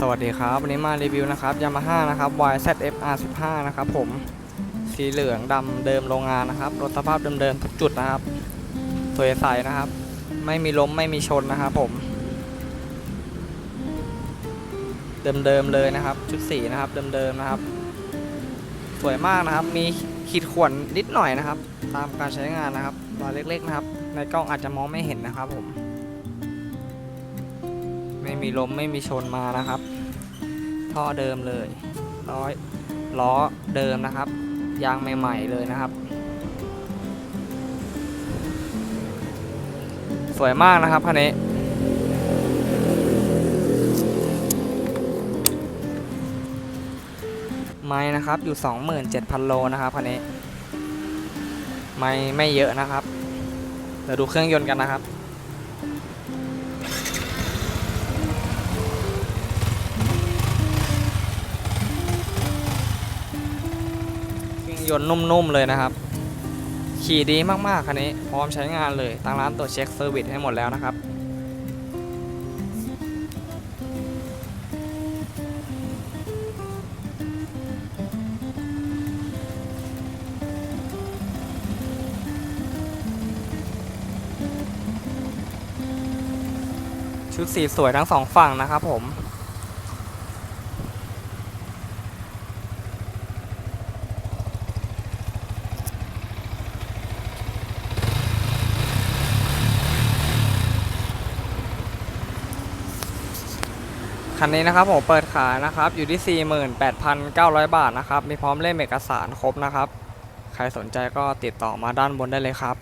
สวัสดีครับ วันนี้มารีวิวนะครับ Yamaha นะครับ YZF-R 15 นะครับผมสีเหลืองดำเดิมโรงงานนะครับรถสภาพเดิมๆทุกจุดนะครับ สวยใสนะครับ ไม่มีล้มไม่มีชนนะครับผม เดิมๆเลยนะครับ ชุดสีนะครับเดิมๆนะครับ สวยมากนะครับ มีขีดข่วนนิดหน่อยนะครับ ตามการใช้งานนะครับรอยเล็กๆนะครับ ในกล้องอาจจะมองไม่เห็นนะครับผม ไม่มีลมไม่มีชนมานะครับ ท่อเดิมเลยร้อยล้อเดิมนะครับ ยางใหม่ๆเลยนะครับ สวยมากนะครับคันนี้ไม้นะครับอยู่ 27,000 โลนะครับคันนี้ ไม่ไม่เยอะนะครับ เดี๋ยวดูเครื่องยนต์กันนะครับ ยนต์นุ่มๆเลยนะครับ ขี่ดีมากๆคันนี้ พร้อมใช้งานเลยทางร้านตรวจเช็คเซอร์วิสให้หมดแล้วนะครับชุดสีสวยทั้งสองฝั่งนะครับผม คันนี้นะครับผมเปิดขายนะครับอยู่ที่ 48,900 บาทนะครับมีพร้อมเล่มเอกสารครบนะครับ ใครสนใจก็ติดต่อมาด้านบนได้เลยครับ